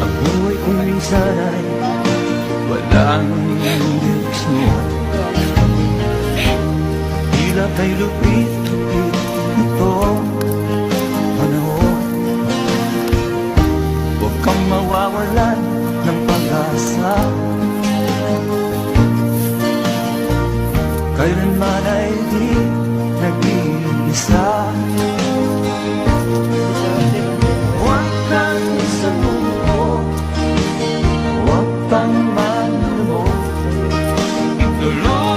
Ang buhay ko minsan ay walang direksyon Tila kay lupit-lupit itong panahon. Huwag kang mawawalan ng pag-asa. Kailanman ay di nag-iisa the Lord.